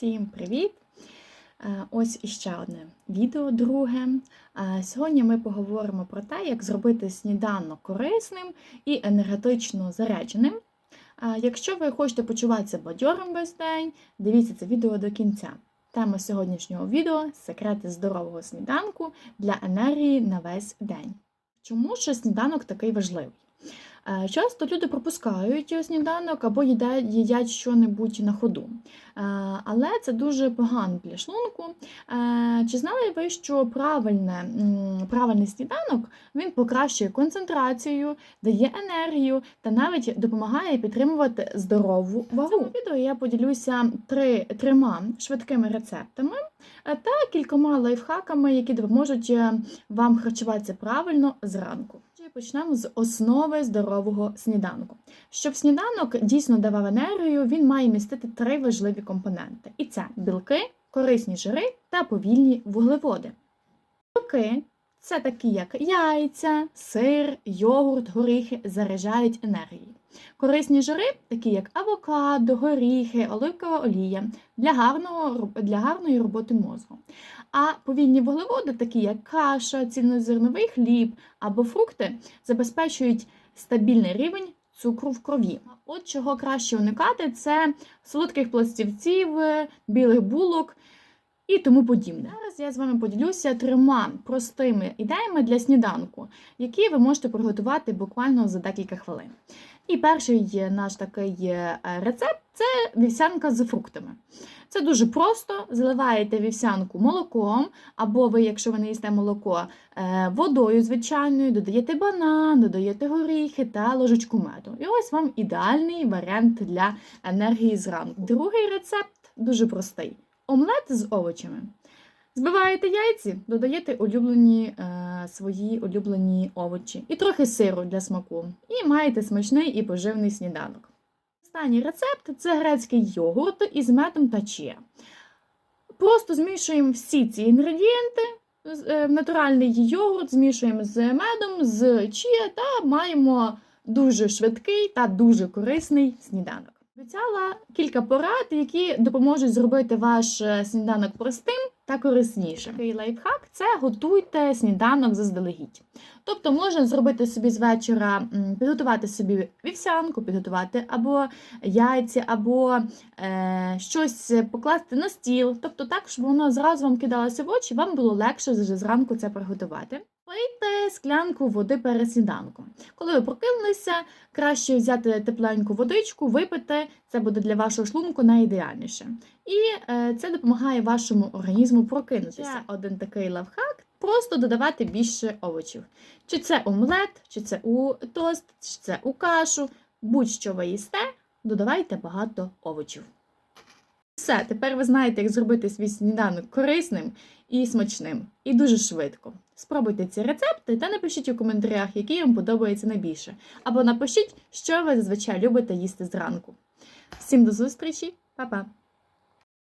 Всім привіт! Е, Ось іще одне відео, друге. Е, Сьогодні ми поговоримо про те, як зробити сніданок корисним і енергетично зарядженим. Е, Якщо ви хочете почуватися бадьорим весь день, дивіться це відео до кінця. Тема сьогоднішнього відео секрети здорового сніданку для енергії на весь день. Чому ж сніданок такий важливий? Е, Часто люди пропускають сніданок або їдять, їдять що-небудь на ходу. Е, Але це дуже погано для шлунку. Е, Чи знали ви, що правильне, правильний сніданок він покращує концентрацію, дає енергію та навіть допомагає підтримувати здорову вагу? В цьому відео я поділюся три, трьома швидкими рецептами е, та кількома лайфхаками, які допоможуть е, вам харчуватися правильно зранку. Почнемо з основи здорового сніданку. Щоб сніданок дійсно давав енергію, він має містити три важливі компоненти: і це білки, корисні жири та повільні вуглеводи. Білки це такі, як яйця, сир, йогурт, горіхи, заряджають енергією. Корисні жири, такі як авокадо, горіхи, оливкова олія, для, гарного, для гарної роботи мозку. А повільні вуглеводи, такі як каша, цільнозерновий хліб або фрукти, забезпечують стабільний рівень цукру в крові. От чого краще уникати, це солодких пластівців, білих булок і тому подібне. Зараз я з вами поділюся трьома простими ідеями для сніданку, які ви можете приготувати буквально за декілька хвилин. І перший наш такий е, рецепт це вівсянка з фруктами. Це дуже просто. Заливаєте вівсянку молоком, або ви, якщо ви не їсте молоко, е, водою звичайною, додаєте банан, додаєте горіхи та ложечку меду. І ось вам ідеальний варіант для енергії зранку. Другий рецепт дуже простий: омлет з овочами. Збиваєте яйці, додаєте улюблені е, свої улюблені овочі і трохи сиру для смаку. І маєте смачний і поживний сніданок. Останній рецепт це грецький йогурт із медом та чия. Просто змішуємо всі ці інгредієнти, е, натуральний йогурт змішуємо з медом, з чия та маємо дуже швидкий та дуже корисний сніданок. Обіцяла кілька порад, які допоможуть зробити ваш е, сніданок простим та кориснішим. Такий лайфхак це готуйте сніданок заздалегідь. Тобто можна зробити собі з вечора, підготувати собі вівсянку, підготувати або яйця, або е, щось покласти на стіл. Тобто так, щоб воно зразу вам кидалося в очі, вам було легше вже зранку це приготувати. Пийте склянку води перед сніданком. Коли ви прокинулися, краще взяти тепленьку водичку, випити. Це буде для вашого шлунку найідеальніше. І е, це допомагає вашому організму прокинутися. Один такий лавхак просто додавати більше овочів. Чи це омлет, чи це у тост, чи це у кашу. Будь-що ви їсте, додавайте багато овочів. Все, тепер ви знаєте, як зробити свій сніданок корисним і смачним, і дуже швидко. Спробуйте ці рецепти та напишіть у коментарях, який вам подобається найбільше. Або напишіть, що ви зазвичай любите їсти зранку. Всім до зустрічі, Па-па!